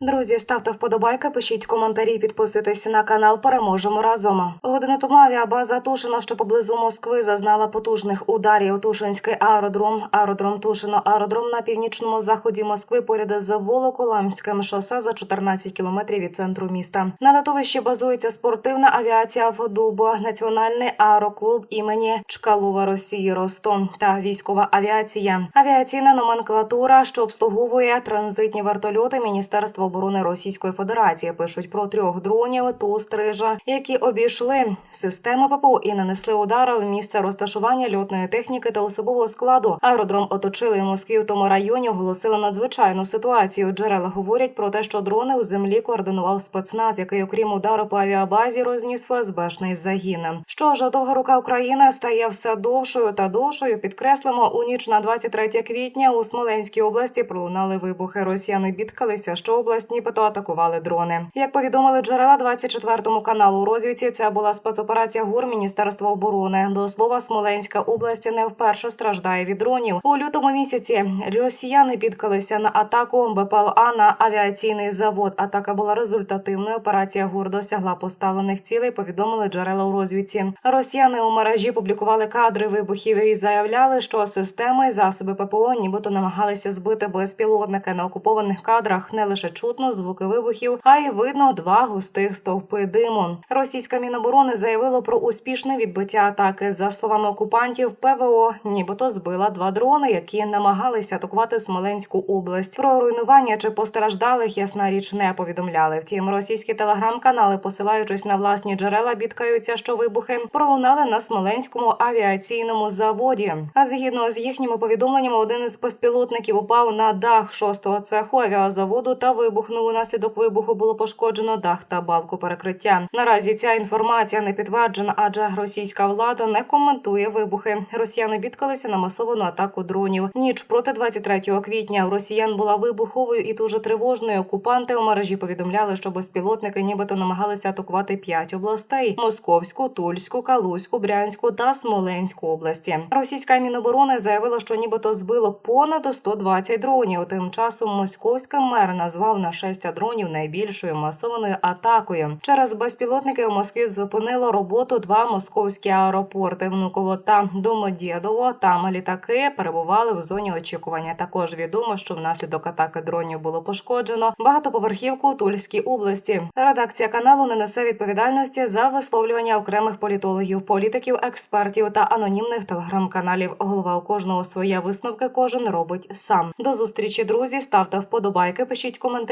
Друзі, ставте вподобайки, пишіть коментарі, підписуйтесь на канал. Переможемо разом. Години тому авіабаза Тушино, що поблизу Москви, зазнала потужних ударів. Тушинський аеродром, аеродром Тушино, аеродром на північному заході Москви поряд з Волоколамським шосе за 14 кілометрів від центру міста. На литовищі базується спортивна авіація ВДУБО, національний аероклуб імені Чкалова Росії Ростом та військова авіація. Авіаційна номенклатура, що обслуговує транзитні вертольоти Міністерства оборони Російської Федерації, пишуть про трьох дронів ту стрижа, які обійшли системи ППО і нанесли удари в місце розташування льотної техніки та особового складу. Аеродром оточили Москві в тому районі. Оголосили надзвичайну ситуацію. Джерела говорять про те, що дрони у землі координував спецназ, який, окрім удару по авіабазі, розніс ФСБшний загін. Що ж, довга рука України стає все довшою та довшою. Підкреслимо у ніч на 23 квітня у Смоленській області пролунали вибухи. Росіяни бідкалися, що область нібито атакували дрони. Як повідомили джерела 24 каналу у розвідці, це була спецоперація ГУР Міністерства оборони. До слова, Смоленська область не вперше страждає від дронів. У лютому місяці росіяни бідкалися на атаку БПЛА на авіаційний завод. Атака була результативною. Операція ГУР досягла поставлених цілей. Повідомили джерела у розвідці. Росіяни у мережі публікували кадри вибухів і заявляли, що системи і засоби ППО нібито намагалися збити безпілотники на окупованих кадрах. Не лише чутно звуки вибухів, а й видно два густих стовпи диму. Російська міноборони заявило про успішне відбиття атаки. За словами окупантів, ПВО нібито збила два дрони, які намагалися атакувати Смоленську область. Про руйнування чи постраждалих ясна річ не повідомляли. Втім, російські телеграм-канали, посилаючись на власні джерела, бідкаються, що вибухи пролунали на Смоленському авіаційному заводі. А згідно з їхніми повідомленнями, один із безпілотників упав на дах шостого цеху авіазаводу та вибухнув. Унаслідок вибуху було пошкоджено дах та балку перекриття. Наразі ця інформація не підтверджена, адже російська влада не коментує вибухи. Росіяни бідкалися на масовану атаку дронів. Ніч проти 23 квітня у росіян була вибуховою і дуже тривожною. Окупанти у мережі повідомляли, що безпілотники нібито намагалися атакувати п'ять областей: Московську, Тульську, Калузьку, Брянську та Смоленську області. Російська міноборони заявила, що нібито збило понад 120 дронів. Тим часом московський мер назвав нашестя дронів найбільшою масованою атакою. Через безпілотники в Москві зупинило роботу два московські аеропорти Внуково та Домодєдово. Там літаки перебували в зоні очікування. Також відомо, що внаслідок атаки дронів було пошкоджено багатоповерхівку у Тульській області. Редакція каналу не несе відповідальності за висловлювання окремих політологів, політиків, експертів та анонімних телеграм-каналів. Голова у кожного своя висновки. Кожен робить сам. До зустрічі, друзі. Ставте вподобайки, пишіть